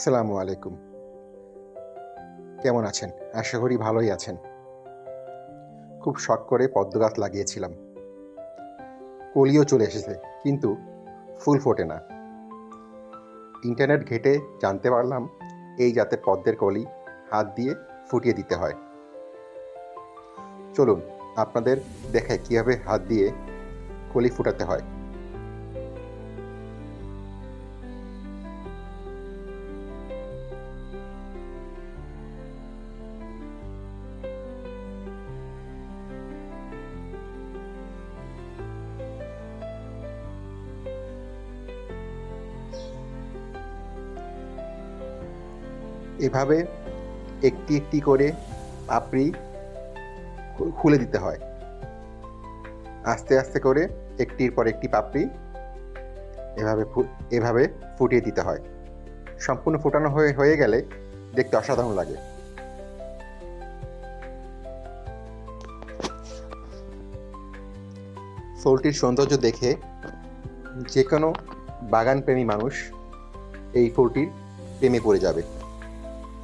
আসসালামু আলাইকুম। কেমন আছেন? আশা করি ভালোই আছেন। খুব শখ করে পদ্ম গাছ লাগিয়েছিলাম। কলিও চলে এসেছে, কিন্তু ফুল ফোটে না। ইন্টারনেট ঘেটে জানতে পারলাম, এই জাতের পদ্মের কলি হাত দিয়ে ফুটিয়ে দিতে হয়। চলুন, আপনাদের দেখায় কীভাবে হাত দিয়ে কলি ফুটাতে হয়। এভাবে একটি একটি করে পাপড়ি খুলে দিতে হয়। আস্তে আস্তে করে একটির পর একটি পাপড়ি এভাবে এভাবে ফুটিয়ে দিতে হয়। সম্পূর্ণ ফোটানো হয়ে হয়ে গেলে দেখতে অসাধারণ লাগে। ফুলটির সৌন্দর্য দেখে যে কোনো বাগানপ্রেমী মানুষ এই ফুলটির প্রেমে পড়ে যাবে।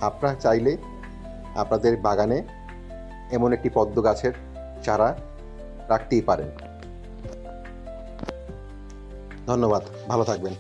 আপনারা চাইলে আপনাদের বাগানে এমন একটি পদ্ম গাছের চারা রাখতেই পারেন। ধন্যবাদ ভালো থাকবেন।